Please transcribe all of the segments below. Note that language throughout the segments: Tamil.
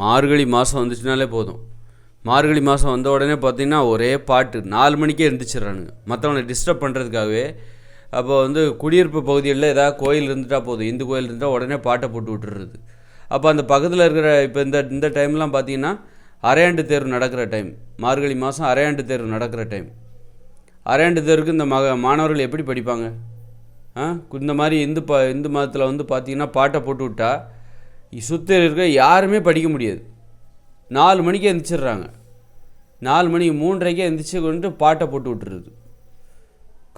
மார்கழி மாதம் வந்துச்சுனாலே போதும். மார்கழி மாதம் வந்த உடனே பார்த்தீங்கன்னா ஒரே பாட்டு நாலு மணிக்கே எழுந்திரிச்சிடுறானுங்க மற்றவனை டிஸ்டர்ப் பண்ணுறதுக்காகவே அப்போ வந்து குடியிருப்பு பகுதிகளில் ஏதாவது கோயில் இருந்துட்டால் போதும். இந்து கோயில் இருந்தால் உடனே பாட்டை போட்டு விட்டுறது அப்போ அந்த பக்கத்தில் இருக்கிற இப்போ இந்த இந்த டைம்லாம் பார்த்தீங்கன்னா அரையாண்டு தேர்வு நடக்கிற டைம் மார்கழி மாதம் அரையாண்டு தேர்வு நடக்கிற டைம் அரையாண்டு தேர்வுக்கு இந்த மக மாணவர்கள் எப்படி படிப்பாங்க? இந்த மாதிரி இந்து ப இந்து மதத்தில் வந்து பார்த்திங்கன்னா பாட்டை போட்டு விட்டால் சுற்றி இருக்க யாருமே படிக்க முடியாது. நாலு மணிக்கு எந்திரிச்சிடுறாங்க நாலு மணிக்கு மூன்றரைக்கே எந்திரிச்சு கொண்டு பாட்டை போட்டு விட்டுருது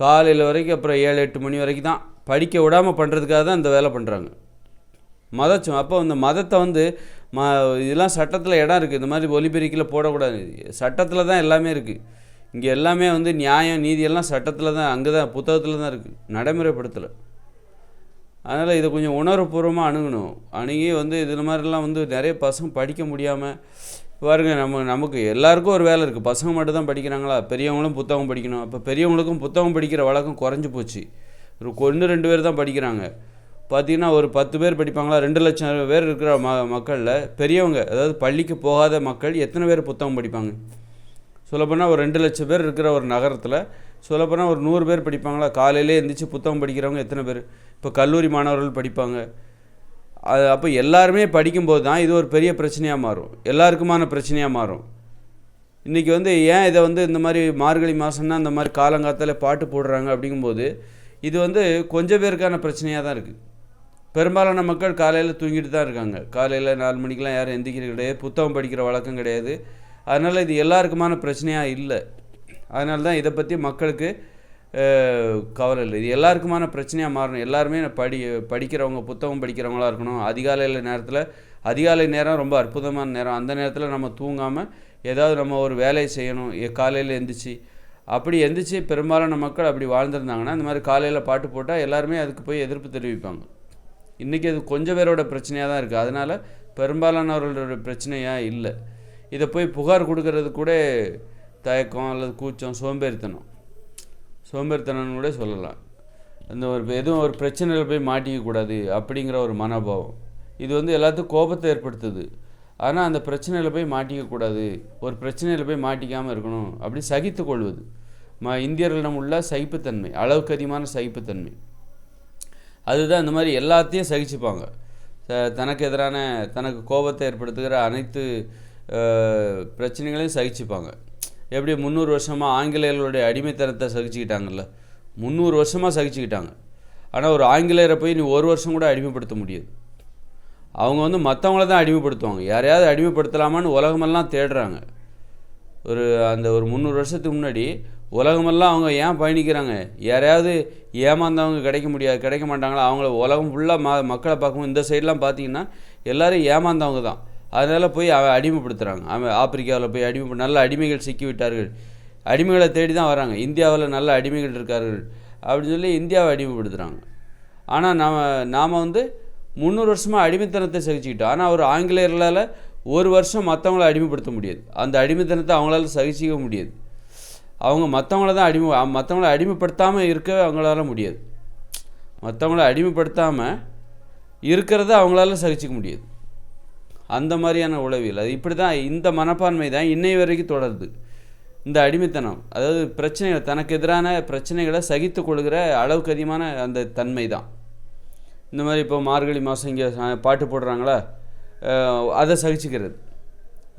காலையில் வரைக்கும் அப்புறம் ஏழு எட்டு மணி வரைக்கும் தான். படிக்க விடாமல் பண்ணுறதுக்காக தான் இந்த வேலை பண்ணுறாங்க மதச்சம் அப்போ இந்த மதத்தை வந்து ம இதெல்லாம் சட்டத்தில் இடம் இருக்குது இந்த மாதிரி ஒலிபெருக்கில் போடக்கூடாது. சட்டத்தில் தான் எல்லாமே இருக்குது இங்கே எல்லாமே வந்து நியாயம் நீதி எல்லாம் சட்டத்தில் தான் அங்கே தான் புத்தகத்தில் தான் இருக்குது நடைமுறைப்படுத்தலை. அதனால் இதை கொஞ்சம் உணர்வுபூர்வமாக அணுகணும். அணுகி வந்து இதில் மாதிரிலாம் வந்து நிறைய பசங்க படிக்க முடியாமல் பாருங்கள் நம்ம நமக்கு எல்லாருக்கும் ஒரு வேலை இருக்குது பசங்க மட்டும் தான் படிக்கிறாங்களா? பெரியவங்களும் புத்தகம் படிக்கணும். அப்போ பெரியவங்களுக்கும் புத்தகம் படிக்கிற வழக்கம் குறைஞ்சி போச்சு. ஒரு ஒன்று ரெண்டு பேர் தான் படிக்கிறாங்க. பார்த்தீங்கன்னா ஒரு பத்து பேர் படிப்பாங்களா? ரெண்டு லட்சம் பேர் இருக்கிற ம மக்களில் பெரியவங்க அதாவது பள்ளிக்கு போகாத மக்கள் எத்தனை பேர் புத்தகம் படிப்பாங்க? சொல்லப்போனால் ஒரு ரெண்டு லட்சம் பேர் இருக்கிற ஒரு நகரத்தில் சொல்லப்போனால் ஒரு நூறு பேர் படிப்பாங்களா? காலையிலே எந்திரிச்சு புத்தகம் படிக்கிறவங்க எத்தனை பேர்? இப்போ கல்லூரி மாணவர்கள் படிப்பாங்க. அது அப்போ எல்லாருமே படிக்கும்போது தான் இது ஒரு பெரிய பிரச்சனையாக மாறும். எல்லாருக்குமான பிரச்சனையாக மாறும். இன்றைக்கி வந்து ஏன் இதை வந்து இந்த மாதிரி மார்கழி மாதம்னா இந்த மாதிரி காலங்காத்தால் பாட்டு போடுறாங்க அப்படிங்கும்போது இது வந்து கொஞ்சம் பேருக்கான பிரச்சனையாக தான் இருக்குது பெரும்பாலான மக்கள் காலையில் தூங்கிட்டு தான் இருக்காங்க. காலையில் நாலு மணிக்கெலாம் யாரும் எந்திரிக்கிறது கிடையாது. புத்தகம் படிக்கிற வழக்கம் கிடையாது. அதனால் இது எல்லாருக்குமான பிரச்சனையாக இல்லை. அதனால தான் இதை பற்றி மக்களுக்கு கவலை இல்லை. இது எல்லாருக்குமான பிரச்சனையாக மாறணும். எல்லாருமே படி படிக்கிறவங்க புத்தகம் படிக்கிறவங்களா இருக்கணும். அதிகாலையில் நேரத்தில் அதிகாலை நேரம் ரொம்ப அற்புதமான நேரம். அந்த நேரத்தில் நம்ம தூங்காமல் ஏதாவது நம்ம ஒரு வேலையை செய்யணும். எ- காலையில் எந்திரிச்சு. அப்படி எந்திரிச்சு பெரும்பாலான மக்கள் அப்படி வாழ்ந்திருந்தாங்கன்னா இந்த மாதிரி காலையில் பாட்டு போட்டால் எல்லாருமே அதுக்கு போய் எதிர்ப்பு தெரிவிப்பாங்க. இன்றைக்கி அது கொஞ்சம் பேரோட பிரச்சனையாக தான் இருக்குது அதனால் பெரும்பாலானவர்களோட பிரச்சனையாக இல்லை. இதை போய் புகார் கொடுக்கறது கூட தயக்கம் அல்லது கூச்சம் சோம்பேறித்தனம். சோம்பேறித்தனம்னு கூட சொல்லலாம். அந்த ஒரு எதுவும் ஒரு பிரச்சனையில் போய் மாட்டிக்கக்கூடாது அப்படிங்கிற ஒரு மனோபாவம். இது வந்து எல்லாத்துக்கும் கோபத்தை ஏற்படுத்துது. ஆனால் அந்த பிரச்சனையில் போய் மாட்டிக்கக்கூடாது ஒரு பிரச்சனையில் போய் மாட்டிக்காமல் இருக்கணும் அப்படி சகித்து கொள்வது. ம இந்தியர்களிடம் உள்ள சகிப்புத்தன்மை அளவுக்கு அதிகமான சகிப்புத்தன்மை. அதுதான் இந்த மாதிரி எல்லாத்தையும் சகிச்சுப்பாங்க. த- தனக்கு எதிரான தனக்கு கோபத்தை ஏற்படுத்துகிற அனைத்து பிரச்சனைகளையும் சகிச்சுப்பாங்க. எப்படி முந்நூறு வருஷமாக ஆங்கிலேயர்களுடைய அடிமைத்தனத்தை சகிச்சுக்கிட்டாங்கல்ல? முந்நூறு வருஷமாக சகிச்சுக்கிட்டாங்க. ஆனால் ஒரு ஆங்கிலேயரை போய் நீ ஒரு வருஷம் கூட அடிமைப்படுத்த முடியாது. அவங்க வந்து மற்றவங்கள தான் அடிமைப்படுத்துவாங்க. யாரையாவது அடிமைப்படுத்தலாமான்னு உலகமெல்லாம் தேடுறாங்க. ஒரு அந்த ஒரு முந்நூறு வருஷத்துக்கு முன்னாடி உலகமெல்லாம் அவங்க ஏன் பயணிக்கிறாங்க? யாரையாவது ஏமாந்தவங்க கிடைக்க முடியாது கிடைக்க மாட்டாங்களா? அவங்கள உலகம் ஃபுல்லாக ம மக்களை பார்க்கும்போது இந்த சைட்லாம் பார்த்தீங்கன்னா எல்லோரும் ஏமாந்தவங்க தான். அதனால் போய் அவன் அடிமைப்படுத்துகிறாங்க அவன் ஆப்பிரிக்காவில் போய் அடிமை நல்ல அடிமைகள் சிக்கி விட்டார்கள் அடிமைகளை தேடி தான் வராங்க. இந்தியாவில் நல்ல அடிமைகள் இருக்கார்கள் அப்படின்னு சொல்லி இந்தியாவை அடிமைப்படுத்துகிறாங்க ஆனால் நாம் நாம் வந்து முந்நூறு வருஷமாக அடிமைத்தனத்தை சகிச்சுக்கிட்டோம். ஆனால் ஒரு ஆங்கிலேயர்களால் ஒரு வருஷம் மற்றவங்கள அடிமைப்படுத்த முடியாது. அந்த அடிமைத்தனத்தை அவங்களால சகிச்சிக்க முடியாது. அவங்க மற்றவங்கள தான் அடிமை மற்றவங்கள அடிமைப்படுத்தாமல் இருக்க அவங்களால முடியாது. மற்றவங்கள அடிமைப்படுத்தாமல் இருக்கிறத அவங்களால சகிச்சிக்க முடியாது. அந்த மாதிரியான உளவியல். அது இப்படி தான் இந்த மனப்பான்மை தான் இன்னை வரைக்கும் தொடருது. இந்த அடிமைத்தனம் அதாவது பிரச்சனைகள் தனக்கு எதிரான பிரச்சனைகளை சகித்து கொள்கிற அளவுக்கு அதிகமான அந்த தன்மை தான். இந்த மாதிரி இப்போ மார்கழி மாதம் இங்கே பாட்டு போடுறாங்களா? அதை சகிச்சுக்கிறது.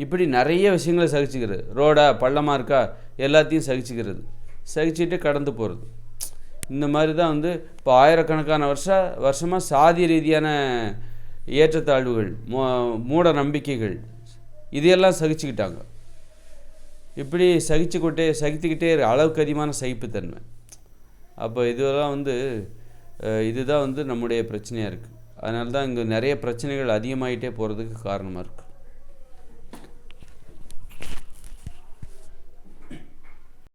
இப்படி நிறைய விஷயங்களை சகிச்சுக்கிறது. ரோடா பள்ளமாக இருக்கா? எல்லாத்தையும் சகிச்சுக்கிறது. சகிச்சுட்டு கடந்து போகிறது இந்த மாதிரி தான் வந்து இப்போ ஆயிரக்கணக்கான வருஷம் வருஷமாக சாதி ரீதியான ஏற்றத்தாழ்வுகள் மூ மூட நம்பிக்கைகள் இதையெல்லாம் சகிச்சுக்கிட்டாங்க. இப்படி சகிச்சுக்கிட்டே சகித்துக்கிட்டே அளவுக்கு அதிகமான சகிப்புத்தன்மை. அப்போ இதெல்லாம் வந்து இதுதான் வந்து நம்முடைய பிரச்சனையாக இருக்குது அதனால தான் இங்கே நிறைய பிரச்சனைகள் அதிகமாகிட்டே போகிறதுக்கு காரணமாக இருக்குது